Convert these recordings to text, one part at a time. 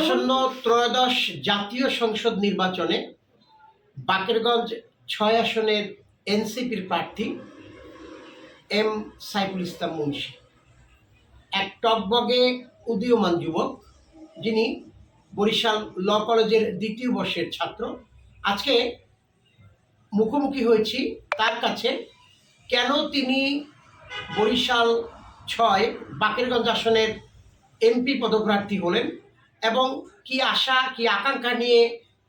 আসন্ন ত্রয়োদশ জাতীয় সংসদ নির্বাচনে বাকেরগঞ্জ ছয় আসনের এনসিপির প্রার্থী এম সাইফুল ইসলাম মুন্সি। এক টকবগে উদীয়মান যুবক, যিনি বরিশাল ল কলেজের দ্বিতীয় বর্ষের ছাত্র। আজকে মুখোমুখি হয়েছি তার কাছে। কেন তিনি বরিশাল ছয়, বাকেরগঞ্জ আসনের এমপি পদপ্রার্থী হলেন? এবং কি আশা, কি আকাঙ্ক্ষা নিয়ে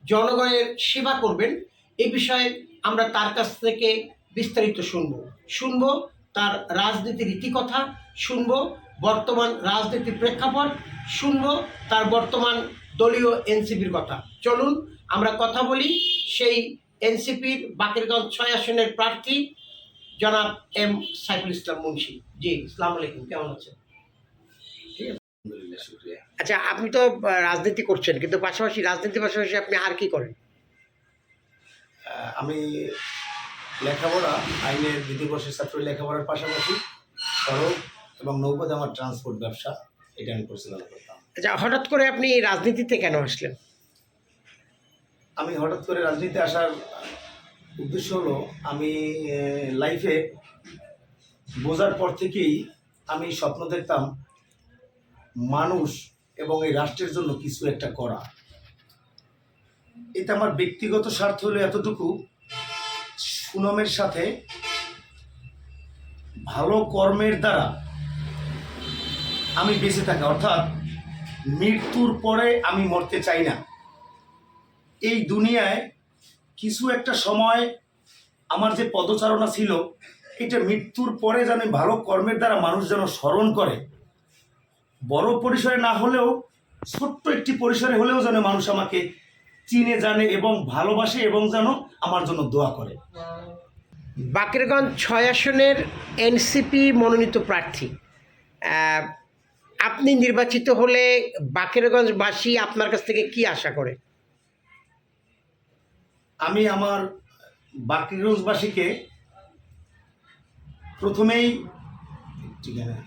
জনগণের সেবা করবেন এই বিষয়ে আমরা তার কাছ থেকে বিস্তারিত শুনব। শুনব তার রাজনীতির রীতিকথা, শুনব বর্তমান রাজনীতির প্রেক্ষাপট, শুনব তার বর্তমান দলীয় এনসিপির কথা। চলুন, আমরা কথা বলি সেই এনসিপির বাকেরগঞ্জ ছয় আসনের প্রার্থী, জনাব এম সাইফুল ইসলাম মুন্সি। জি ইসলাম আলাইকুম, কেমন আছেন? শুক্রিয়া। আচ্ছা আপনি তো রাজনীতি করছেন কিন্তু পাশাপাশি রাজনীতির পাশাপাশি আপনি আর কি করেন? আমি লেখাপড়া আইনের দ্বিতীয় বর্ষের ছাত্র লেখাপড়ার পাশাপাশি সড়ক এবং নৌপথে আমার ট্রান্সপোর্ট ব্যবসা এটা আমি পরিচালনা করতাম। আচ্ছা হঠাৎ করে আপনি রাজনীতিতে কেন আসলেন? আমি হঠাৎ করে রাজনীতিতে আসার উদ্দেশ্য হলো আমি লাইফে বোঝার পর থেকেই আমি স্বপ্ন দেখতাম মানুষ এবং এই রাষ্ট্রের জন্য কিছু একটা করা। এটা আমার ব্যক্তিগত স্বার্থ হলো এতটুকু, সুনামের সাথে ভালো কর্মের দ্বারা আমি বেঁচে থাকা, অর্থাৎ মৃত্যুর পরে আমি মরতে চাই না। এই দুনিয়ায় কিছু একটা সময় আমার যে পদচারণা ছিল, এটা মৃত্যুর পরে যেন ভালো কর্মের দ্বারা মানুষ যেন স্মরণ করে বড় পরিসরে না হলেও ছোট্ট একটি পরিসরে হলেও যেন মানুষ আমাকে চিনে জানে এবং ভালোবাসে এবং যেন আমার জন্য দোয়া করে। বাকেরগঞ্জ ছয় আসনের এনসিপি মনোনীত প্রার্থী। আপনি নির্বাচিত হলে বাকেরগঞ্জবাসী আপনার কাছ থেকে কি আশা করে? আমি আমার বাকিরগঞ্জবাসীকে প্রথমেই ঠিক আছে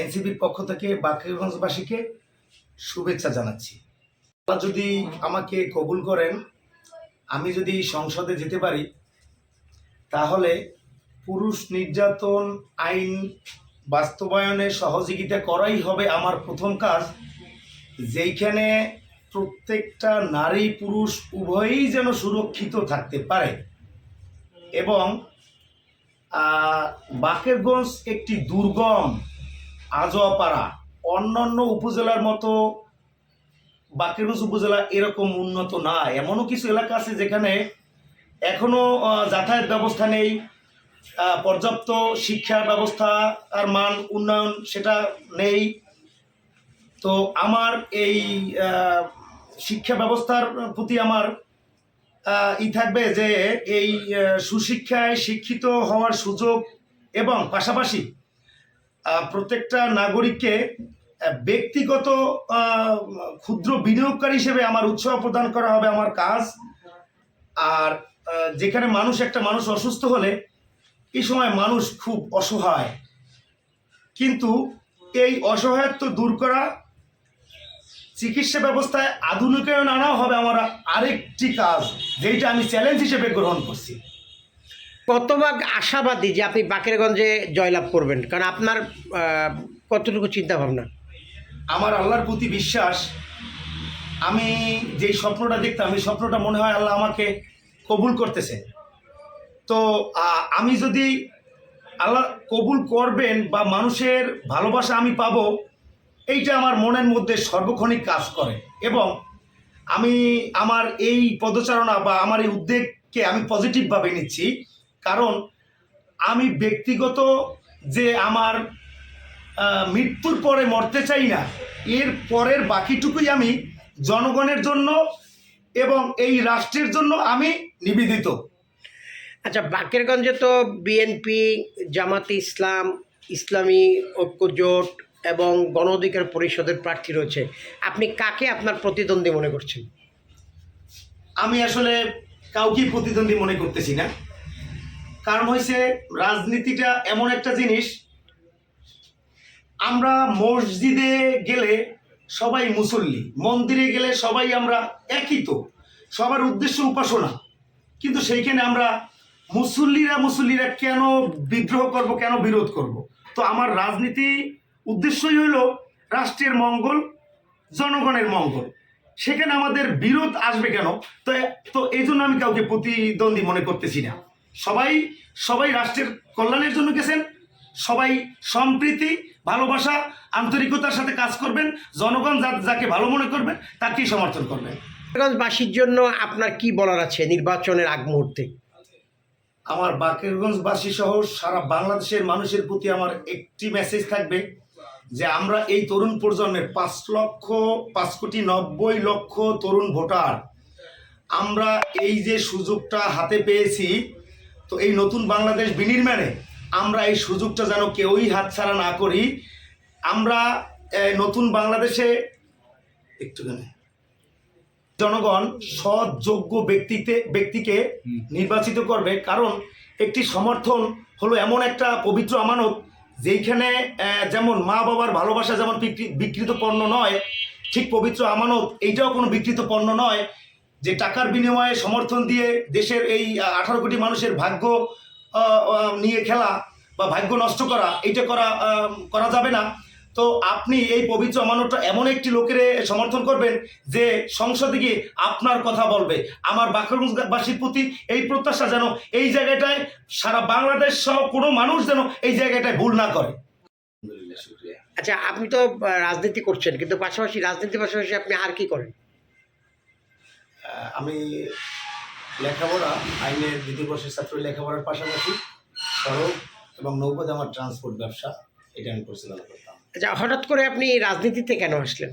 এনসিবির পক্ষ থেকে বাকিরগঞ্জবাসীকে শুভেচ্ছা জানাচ্ছি। যদি আমাকে কবুল করেন, আমি যদি সংসদে যেতে পারি, তাহলে পুরুষ নির্যাতন আইন বাস্তবায়নে সহযোগিতা করাই হবে আমার প্রথম কাজ। যেইখানে প্রত্যেকটা নারী পুরুষ উভয়ই যেন সুরক্ষিত থাকতে পারে। এবং বাকেরগঞ্জ একটি দুর্গম আজোয়াপাড়া অন্যান্য উপজেলার মতো বাকেরগঞ্জ উপজেলা এরকম উন্নত না। এমনও কিছু এলাকা আছে যেখানে এখনও আহ, যাতায়াত ব্যবস্থা নেই পর্যাপ্ত শিক্ষা ব্যবস্থা আর মান উন্নয়ন সেটা নেই। তো আমার এই শিক্ষা ব্যবস্থার প্রতি আমার ই থাকবে যে এই সুশিক্ষায় শিক্ষিত হওয়ার সুযোগ এবং পাশাপাশি প্রত্যেকটা নাগরিককে ব্যক্তিগত ক্ষুদ্র বিনিয়োগকারী হিসেবে আমার উৎসাহ প্রদান করা হবে আমার কাজ। আর যেখানে মানুষ, একটা মানুষ অসুস্থ হলে এই সময় মানুষ খুব অসহায়। কিন্তু এই অসহায়ত্ব দূর করা চিকিৎসা ব্যবস্থায় আধুনিকায়ন আনাও হবে আমার আরেকটি কাজ যেটা আমি চ্যালেঞ্জ হিসেবে গ্রহণ করছি। কতভাগ আশাবাদী যে আপনি বাকেরগঞ্জে জয়লাভ করবেন, কারণ আপনার কতটুকু চিন্তা ভাবনা আমার আল্লাহর প্রতি বিশ্বাস, আমি যেই স্বপ্নটা দেখতাম, এই স্বপ্নটা মনে হয় আল্লাহ আমাকে কবুল করতেছে। তো আমি যদি আল্লাহ কবুল করবেন বা মানুষের ভালোবাসা আমি পাবো, এইটা আমার মনের মধ্যে সর্বক্ষণিক কাজ করে। এবং আমি আমার এই পদচারণা বা আমার এই উদ্যোগকে আমি পজিটিভভাবে নিচ্ছি। কারণ আমি ব্যক্তিগত যে আমার মৃত্যুর পরে মরতে চাই না এর পরের বাকিটুকুই আমি জনগণের জন্য এবং এই রাষ্ট্রের জন্য আমি নিবেদিত। আচ্ছা বাকেরগঞ্জে তো বিএনপি জামাতে ইসলাম ইসলামী ঐক্য জোট এবং গণ অধিকার পরিষদের প্রার্থী রয়েছে। আপনি কাকে আপনার প্রতিদ্বন্দ্বী মনে করছেন? আমি আসলে কাউকে প্রতিদ্বন্দ্বী মনে করতেছি না। কারণ হয়েছে রাজনীতিটা এমন একটা জিনিস, আমরা মসজিদে গেলে সবাই মুসল্লি, মন্দিরে গেলে সবাই আমরা একই তো, সবার উদ্দেশ্য উপাসনা। কিন্তু সেইখানে আমরা মুসল্লিরা মুসল্লিরা কেন বিদ্রোহ করব, কেন বিরোধ করব? তো আমার রাজনীতি উদ্দেশ্যই হলো রাষ্ট্রের মঙ্গল, জনগণের মঙ্গল। সেখানে আমাদের বিরোধ আসবে কেন? তো তো এই জন্য আমি কাউকে প্রতিদ্বন্দ্বী মনে করতেছি না। সবাই সবাই রাষ্ট্রের কল্যাণের জন্য গেছেন সবাই সম্প্রীতি ভালোবাসা আন্তরিকতার সাথে কাজ করবেন জনগণ যা যাকে ভালো মনে করবেন তাকেই সমর্থন করবেন বাসীর জন্য আপনার কি বলার আছে নির্বাচনের আগ মুহূর্তে? আমার বাকেরগঞ্জবাসী সহ সারা বাংলাদেশের মানুষের প্রতি আমার একটি মেসেজ থাকবে যে আমরা এই তরুণ প্রজন্মের পাঁচ লক্ষ পাঁচ কোটি নব্বই লক্ষ তরুণ ভোটার আমরা এই যে সুযোগটা হাতে পেয়েছি তো এই নতুন বাংলাদেশ বিনির্মাণে আমরা এই সুযোগটা যেন কেউই হাতছাড়া না করি। আমরা নতুন বাংলাদেশে একটুখানি জনগণ সৎ যোগ্য ব্যক্তিতে ব্যক্তিকে নির্বাচিত করবে। কারণ একটি সমর্থন হলো এমন একটা পবিত্র আমানত যেইখানে যেমন মা বাবার ভালোবাসা যেমন বিকৃ- বিকৃত পণ্য নয় ঠিক পবিত্র আমানত এইটাও কোনো বিকৃত পণ্য নয়। যে টাকার বিনিময়ে সমর্থন দিয়ে দেশের এই আঠারো কোটি মানুষের ভাগ্য নিয়ে খেলা বা ভাগ্য নষ্ট করা, এইটা করা করা যাবে না। তো আপনি এই পবিত্র আমানতটা এমন একটি লোকের সমর্থন করবেন যে সংসদে গিয়ে আপনার কথা বলবে। আমার বাকরগঞ্জবাসীর প্রতি এই প্রত্যাশা যেন এই জায়গাটায় সারা বাংলাদেশ সহ কোনো মানুষ যেন এই জায়গাটায় ভুল না করে। আচ্ছা আপনি তো রাজনীতি করছেন, কিন্তু পাশাপাশি রাজনীতির পাশাপাশি আপনি আর কি করেন? আমি লেখাপড়া আইনের দ্বিতীয় বর্ষের ছাত্র লেখাপড়ার পাশাপাশি সড়ক এবং নৌপথে আমার ট্রান্সপোর্ট ব্যবসা এটা আমি পরিচালনা করতাম। আচ্ছা হঠাৎ করে আপনি রাজনীতিতে কেন আসলেন?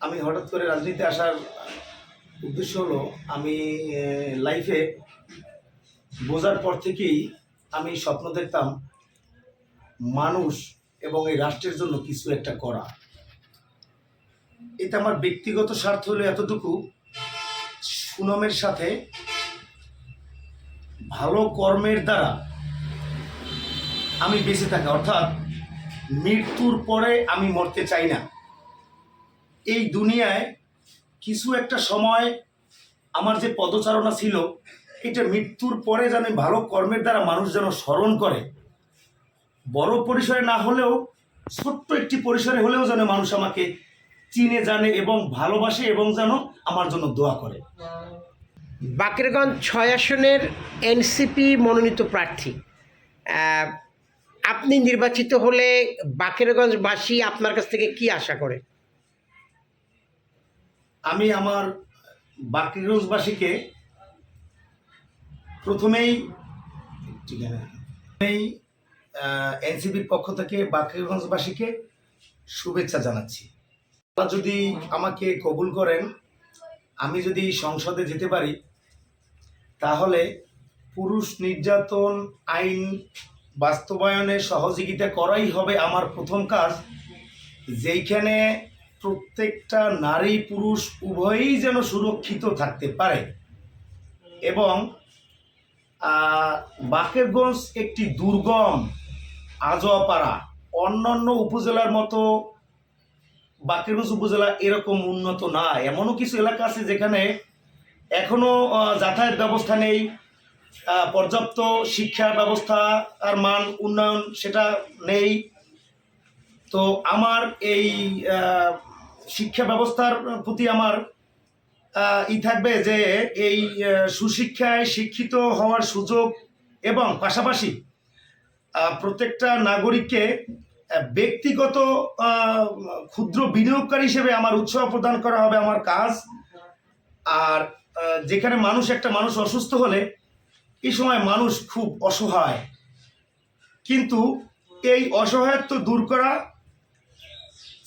আমি হঠাৎ করে রাজনীতিতে আসার উদ্দেশ্য হলো আমি লাইফে বোঝার পর থেকেই আমি স্বপ্ন দেখতাম মানুষ এবং এই রাষ্ট্রের জন্য কিছু একটা করা। এটা আমার ব্যক্তিগত স্বার্থ হলো এতটুকু। সুনামের সাথে ভালো কর্মের দ্বারা আমি বেঁচে থাকা, অর্থাৎ মৃত্যুর পরে আমি মরতে চাই না। এই দুনিয়ায় কিছু একটা সময় আমার যে পদচারণা ছিল, এটা মৃত্যুর পরে যেন ভালো কর্মের দ্বারা মানুষ যেন স্মরণ করে, বড় পরিসরে না হলেও, ছোট্ট একটি পরিসরে হলেও যেন মানুষ আমাকে চিনে জানে এবং ভালোবাসে এবং যেন আমার জন্য দোয়া করে। বাকেরগঞ্জ ছয় আসনের এনসিপি মনোনীত প্রার্থী। আপনি নির্বাচিত হলে বাকেরগঞ্জবাসী আপনার কাছ থেকে কি আশা করে? আমি আমার বাকেরগঞ্জবাসীকে প্রথমেই এই এনসিপির পক্ষ থেকে বাকেরগঞ্জবাসীকে শুভেচ্ছা জানাচ্ছি। যদি আমাকে কবুল করেন, আমি যদি সংসদে যেতে পারি, তাহলে পুরুষ নির্যাতন আইন বাস্তবায়নে সহযোগিতা করাই হবে আমার প্রথম কাজ। যেইখানে প্রত্যেকটা নারী পুরুষ উভয়ই যেন সুরক্ষিত থাকতে পারে। এবং বাকেরগঞ্জ একটি দুর্গম আজোয়াপাড়া, অন্যান্য উপজেলার মতো বাকেরগঞ্জ উপজেলা এরকম উন্নত না এমনও কিছু এলাকা আছে যেখানে এখনও আহ, যাতায়াত ব্যবস্থা নেই পর্যাপ্ত শিক্ষা ব্যবস্থা আর মান উন্নয়ন সেটা নেই। তো আমার এই শিক্ষা ব্যবস্থার প্রতি আমার ই থাকবে যে এই সুশিক্ষায় শিক্ষিত হওয়ার সুযোগ এবং পাশাপাশি প্রত্যেকটা নাগরিককে ব্যক্তিগত ক্ষুদ্র বিনিয়োগকারী হিসেবে আমার উৎসাহ প্রদান করা হবে আমার কাজ। আর যেখানে মানুষ, একটা মানুষ অসুস্থ হলে এই সময় মানুষ খুব অসহায়। কিন্তু এই অসহায়ত্ব দূর করা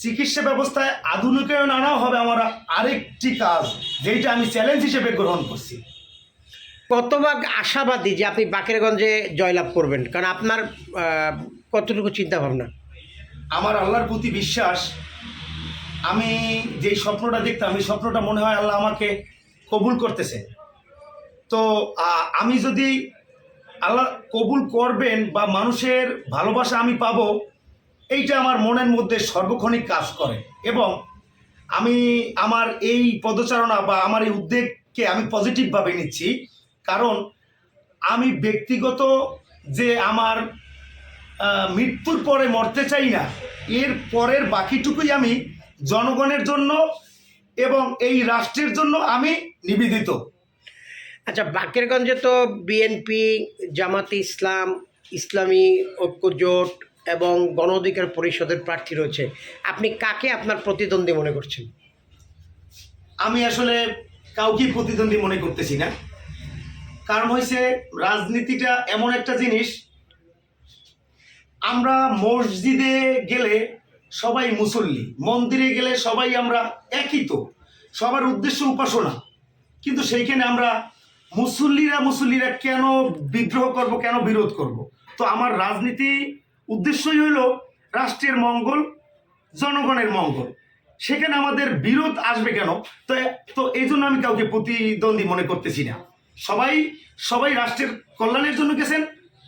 চিকিৎসা ব্যবস্থায় আধুনিকায়ন আনাও হবে আমার আরেকটি কাজ যেটা আমি চ্যালেঞ্জ হিসেবে গ্রহণ করছি। কতভাগ আশাবাদী যে আপনি বাকেরগঞ্জে জয়লাভ করবেন? কারণ আপনার কতটুকু চিন্তা ভাবনা আমার আল্লাহর প্রতি বিশ্বাস, আমি যেই স্বপ্নটা দেখতাম, এই স্বপ্নটা মনে হয় আল্লাহ আমাকে কবুল করতেছে। তো আমি যদি আল্লাহ কবুল করবেন বা মানুষের ভালোবাসা আমি পাবো, এইটা আমার মনের মধ্যে সর্বক্ষণিক কাজ করে। এবং আমি আমার এই পদচারণা বা আমার এই উদ্যোগকে আমি পজিটিভভাবে নিচ্ছি। কারণ আমি ব্যক্তিগত যে আমার মৃত্যুর পরে মরতে চাই না। এর পরের বাকিটুকুই আমি জনগণের জন্য এবং এই রাষ্ট্রের জন্য আমি নিবেদিত। আচ্ছা বাকেরগঞ্জে তো বিএনপি জামাতে ইসলাম ইসলামী ঐক্যজোট এবং গণ অধিকার পরিষদের প্রার্থী রয়েছে। আপনি কাকে আপনার প্রতিদ্বন্দ্বী মনে করছেন? আমি আসলে কাউকে প্রতিদ্বন্দ্বী মনে করতেছি না। কারণ হয়েছে রাজনীতিটা এমন একটা জিনিস আমরা মসজিদে গেলে সবাই মুসল্লি, মন্দিরে গেলে সবাই আমরা একই তো। সবার উদ্দেশ্য উপাসনা। কিন্তু সেইখানে আমরা মুসল্লিরা মুসল্লিরা কেন বিদ্রোহ করব, কেন বিরোধ করব? তো আমার রাজনীতি উদ্দেশ্যই হলো রাষ্ট্রের মঙ্গল, জনগণের মঙ্গল। সেখানে আমাদের বিরোধ আসবে কেন? তো তো এই জন্য আমি কাউকে প্রতিদ্বন্দ্বী মনে করতেছি না। সবাই সবাই রাষ্ট্রের কল্যাণের জন্য গেছেন।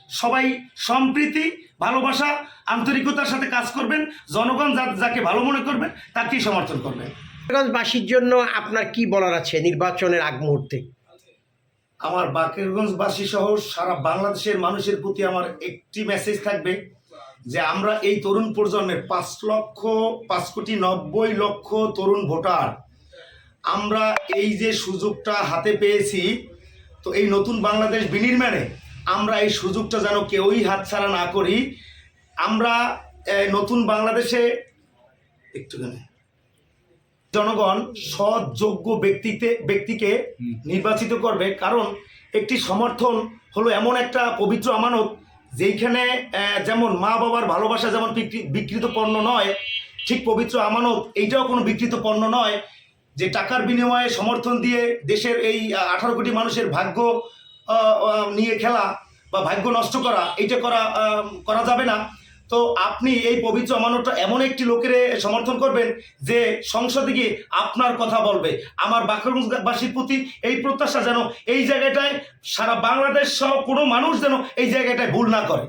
সবাই সম্প্রীতি ভালোবাসা আন্তরিকতার সাথে কাজ করবেন জনগণ যা যাকে ভালো মনে করবেন তাকেই সমর্থন করবেন বাসীর জন্য আপনার কি বলার আছে নির্বাচনের আগ মুহূর্তে? আমার বাকেরগঞ্জবাসী সহ সারা বাংলাদেশের মানুষের প্রতি আমার একটি মেসেজ থাকবে যে আমরা এই তরুণ প্রজন্মের পাঁচ লক্ষ পাঁচ কোটি নব্বই লক্ষ তরুণ ভোটার। আমরা এই যে সুযোগটা হাতে পেয়েছি তো এই নতুন বাংলাদেশ বিনির্মাণে আমরা এই সুযোগটা যেন কেউই হাতছাড়া না করি। আমরা নতুন বাংলাদেশে একটুখানি জনগণ সৎ যোগ্য ব্যক্তিতে ব্যক্তিকে নির্বাচিত করবে। কারণ একটি সমর্থন হলো এমন একটা পবিত্র আমানত যেইখানে যেমন মা বাবার ভালোবাসা যেমন বিকৃ- বিকৃত পণ্য নয় ঠিক পবিত্র আমানত এইটাও কোনো বিকৃত পণ্য নয় যে টাকার বিনিময়ে সমর্থন দিয়ে দেশের এই আঠারো কোটি মানুষের ভাগ্য নিয়ে খেলা বা ভাগ্য নষ্ট করা, এইটা করা করা যাবে না। তো আপনি এই পবিত্র আমানতটা এমন একটি লোকের সমর্থন করবেন যে সংসদে গিয়ে আপনার কথা বলবে। আমার বাকরগঞ্জবাসীর প্রতি এই প্রত্যাশা যেন এই জায়গাটায় সারা বাংলাদেশ সহ কোনো মানুষ যেন এই জায়গাটায় ভুল না করে।